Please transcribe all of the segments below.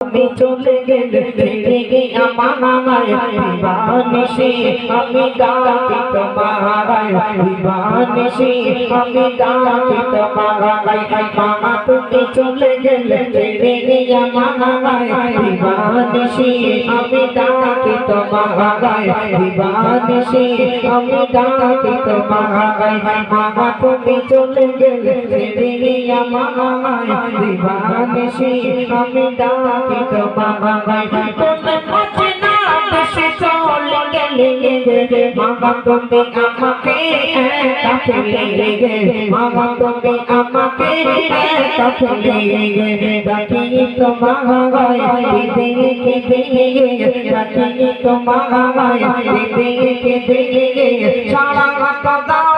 তুমি চলে গেলে ছেড়ে আমায় দিবানিসি আমি ডাকি তোমায় দিবানিসি আমি ডাকি তোমায় মামা তুমি চলে গেলে ছেড়ে আমায় দিবানিসি আমি ডাকি তোমায় দিবানিসি আমি ডাকি তোমায় মামা তুমি চলে গেলে ছেড়ে আমায় দিবানিসি আমি ডাকি তোমায় তুমি বুঝে না দেশে চলে গেলে মামা তুমি আমাকে একা ফেলে গে মামা তুমি আমাকে একা ফেলে গে ডাকি তোমায় দিদি কে দিদি ডাকি তোমায় দিদি কে দিদি সারা রাত দাও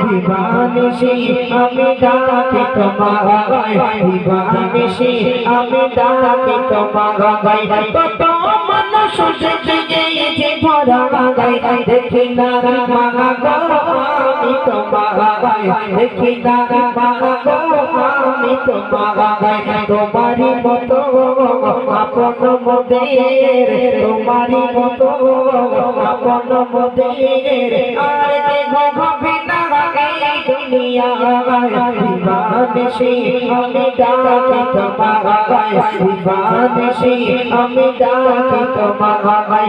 দিবানিসি আমি ডাকি তোমায় দিবানিসি আমি ডাকি তোমায় কত মানুষ জেগেছে ভরা গায় দেখি না মা গো আমি তোমায় দেখি না মা গো আমি তোমায় তোমারই মতো আপন মোদের তোমারই মতো আপন মোদের দিবানিসি আমি ডাকি তোমার দিবানিসি আমি ডাকি তোমায়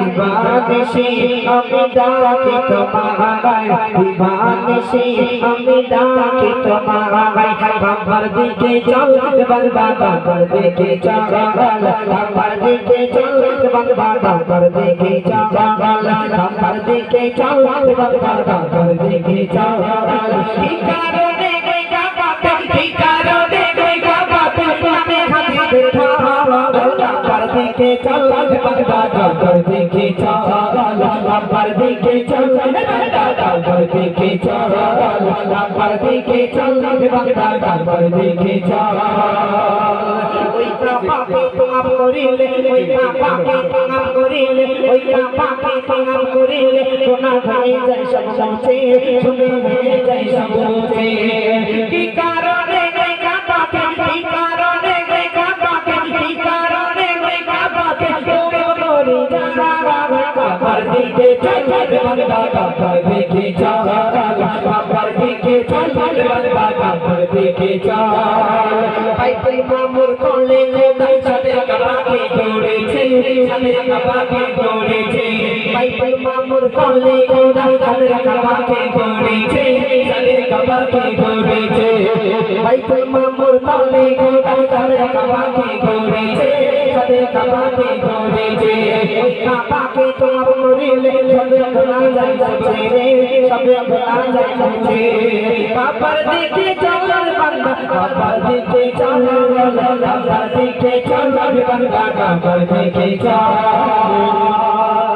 দিবানিসি আমি ডাকি তোমায় মা তুমি চলে গেলে ছেড়ে আমায় দিবানিসি আমি ডাকি তোমায় দিবানিসি আমি ডাকি তোমায় বাবার দিকে চল বাবা বাবার দিকে চল বাবার দিকে চল বাবা বাবার দিকে চল বাবার দিকে চল বাবা বাবার দিকে চল কি কারণে গই বাবা কি কারণে গই বাবা তুমি হাতে দেখা বাবার দিকে চল বাবা বাবার দিকে চল বাবার দিকে চল বাবার দিকে চল। বাবার দিকে চল বাবার দিকে চল। ওই বাবাকে তোমার করিলে, ওই বাবাকে তোমার করিলে, ওই বাবাকে তোমার করিলে, সোনা হয়ে যায় সব সমছে শুনে হয়ে যায় সব সমছে দিকে চল। বাবার দিকে চল বাবার দিকে চল। বাবার দিকে চল ভাই তুই মামুর কোলে ভাই তুই সাথে কাবাকে দৌড়েছে সাথে দৌড়েছে সাথে কাবাকে দৌড়েছে কাবাকে তোমার মরিলে সবে ভোলা যায় রে, সবে ভোলা যায় বাবার দিকে চল বান্দা, বাবার দিকে চল বাবার দিকে চল বান্দা, বাবার দিকে চল